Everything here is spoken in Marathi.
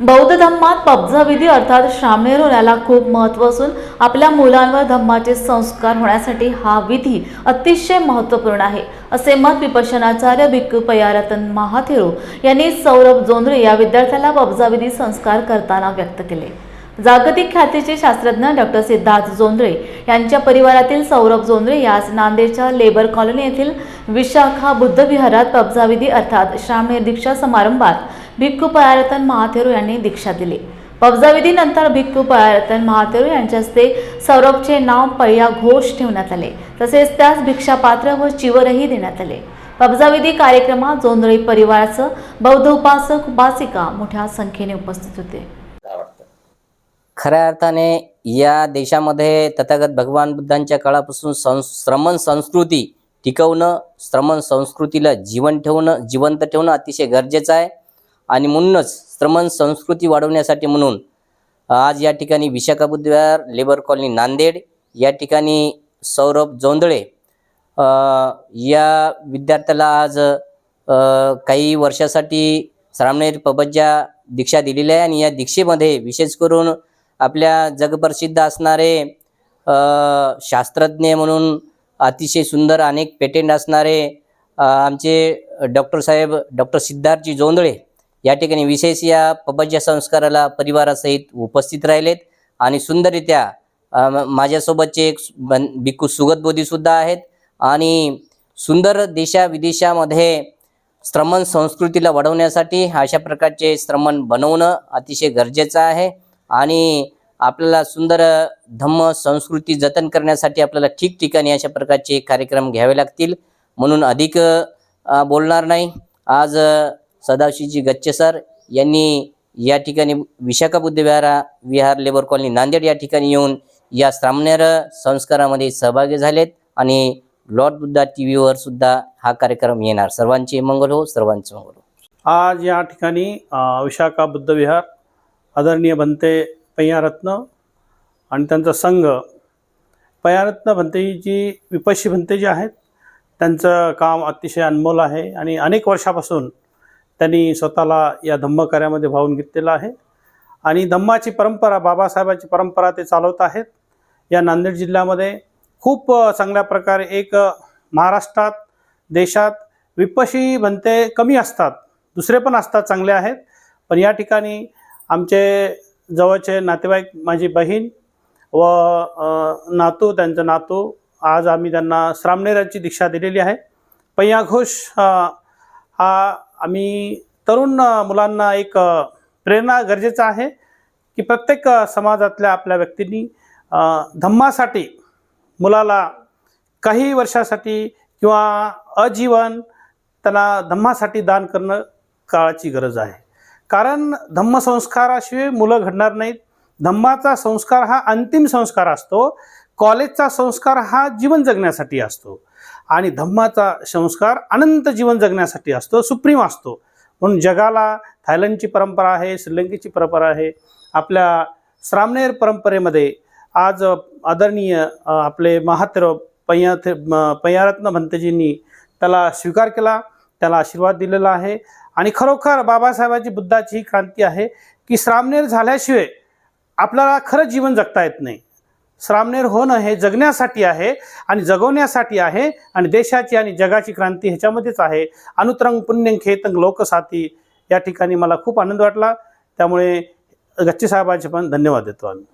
बौद्ध धम्मात पब्जविधी अर्थात शामेर होण्याला खूप महत्त्व असून आपल्या मुलांवर धम्माचे संस्कार होण्यासाठी हा विधी अतिशय महत्त्वपूर्ण आहे असे मत विपशनाचार्य भिक्खू पयारतन महाथेरो यांनी सौरभ जोंधळे या विद्यार्थ्याला पब्जाविधी संस्कार करताना व्यक्त केले. जागतिक ख्यातीचे शास्त्रज्ञ डॉक्टर सिद्धार्थ जोंधळे यांच्या परिवारातील सौरभ जोंधळे यास नांदेडच्या लेबर कॉलनी येथील विशाखा बुद्ध विहारात पब्जाविधी अर्थात श्रामणेर दीक्षा समारंभात भिक्खू पयारतन महाथेरू यांनी दीक्षा दिली. पब्जाविधीनंतर भिक्खू पयारतन महाथेरू यांच्या हस्ते सौरभचे नाव पय्या घोष ठेवण्यात आले. तसेच त्यास भिक्षापात्र व चिवरही देण्यात आले. पब्जाविधी कार्यक्रमात जोंधळी परिवाराचं बौद्ध उपासक उपासिका मोठ्या संख्येने उपस्थित होते. खऱ्या अर्थाने या देशामध्ये तथागत भगवान बुद्धांच्या काळापासून सं श्रमण संस्कृती टिकवणं श्रमण संस्कृतीला जीवन ठेवणं जिवंत ठेवणं अतिशय गरजेचं आहे. आणि म्हणूनच श्रमण संस्कृती वाढवण्यासाठी म्हणून आज या ठिकाणी विशाखा बुद्धविहार लेबर कॉलनी नांदेड या ठिकाणी सौरभ जोंधळे या विद्यार्थ्याला आज काही वर्षासाठी श्रामणेर पबज्या दीक्षा दिलेली आहे आणि या दीक्षेमध्ये विशेष करून आपल्या जगप्रसिद्ध असणारे शास्त्रज्ञ म्हणून अतिशय सुंदर अनेक पेटेंट असणारे आमचे डॉक्टर साहेब डॉक्टर सिद्धार्थजी जोंधळे या ठिकाणी विशेष या पबज्या संस्काराला परिवारासहित उपस्थित राहिलेत. आणि सुंदररित्या माझ्यासोबतचे एक बन- भिक्खू सुगत बोधीसुद्धा आहेत. आणि सुंदर देशा विदेशामध्ये श्रमण संस्कृतीला वाढवण्यासाठी अशा प्रकारचे श्रमण बनवणं अतिशय गरजेचं आहे. आणि आपल्याला सुंदर धम्म संस्कृती जतन करण्यासाठी आपल्याला ठिकठिकाणी अशा प्रकारचे कार्यक्रम घ्यावे लागतील. म्हणून अधिक बोलणार नाही. आज सदाशिवजी गच्चे सर यांनी या ठिकाणी विशाखा बुद्ध विहारा विहार लेबर कॉलनी नांदेड या ठिकाणी येऊन या सामनेर संस्कारामध्ये सहभागी झालेत आणि लॉर्ड बुद्धा टी व्हीवर सुद्धा हा कार्यक्रम येणार. सर्वांचे मंगल हो सर्वांचे मंगल हो. आज या ठिकाणी विशाखा बुद्धविहार आदरणीय भंते पय्यारत्न आणि त्यांचा संघ. पय्यारत्न भंतेजी विपक्षी भंते जे आहेत त्यांचं काम अतिशय अनमोल आहे आणि अनेक वर्षापासून त्यांनी स्वतःला या धम्मकार्यामध्ये वाहून घेतलेला आहे. आणि धम्माची परंपरा बाबासाहेबांची परंपरा ते चालवत आहेत. या नांदेड जिल्ह्यामध्ये खूप चांगल्या प्रकारे एक महाराष्ट्रात देशात विपशी बनते कमी असतात. दुसरे पण असतात चांगले आहेत. पण या ठिकाणी आमचे जवळचे नातेवाईक माझी बहीण व नातू त्यांचं नातू आज आम्ही त्यांना श्रामणेराची दीक्षा दिलेली आहे. पैया घोष हा आम्ही तरुण मुलांना एक प्रेरणा गरजेचं आहे की प्रत्येक समाजातल्या आपल्या व्यक्तींनी धम्मासाठी मुलाला काही वर्षासाठी किंवा अजीवन त्यांना धम्मासाठी दान करणं काळाची गरज आहे. कारण धम्मसंस्काराशिवाय मुलं घडणार नाहीत. धम्माचा संस्कार हा अंतिम संस्कार असतो. कॉलेजचा संस्कार हा जीवन जगण्यासाठी असतो. आणि धम्माचा संस्कार अनंत जीवन जगण्यासाठी असतो सुप्रीम असतो. म्हणून जगाला थायलंडची परंपरा आहे श्रीलंकेची परंपरा आहे. आपल्या श्रामनेर परंपरेमध्ये आज आदरणीय आपले महात्र पय्या पय्यारत्न भंतजींनी त्याला स्वीकार केला त्याला आशीर्वाद दिलेला आहे. आणि खरोखर बाबासाहेबांची बुद्धाची ही क्रांती आहे की श्रामनेर झाल्याशिवाय आपल्याला खरं जीवन जगता येत नाही. श्रामनेर होणं हे जगण्यासाठी आहे आणि जगवण्यासाठी आहे आणि देशाची आणि जगाची क्रांती ह्याच्यामध्येच आहे. अनुतरंग पुण्यं खेतंग लोकसाथी या ठिकाणी मला खूप आनंद वाटला. त्यामुळे गच्ची साहेबांचे पण धन्यवाद देतो आम्ही.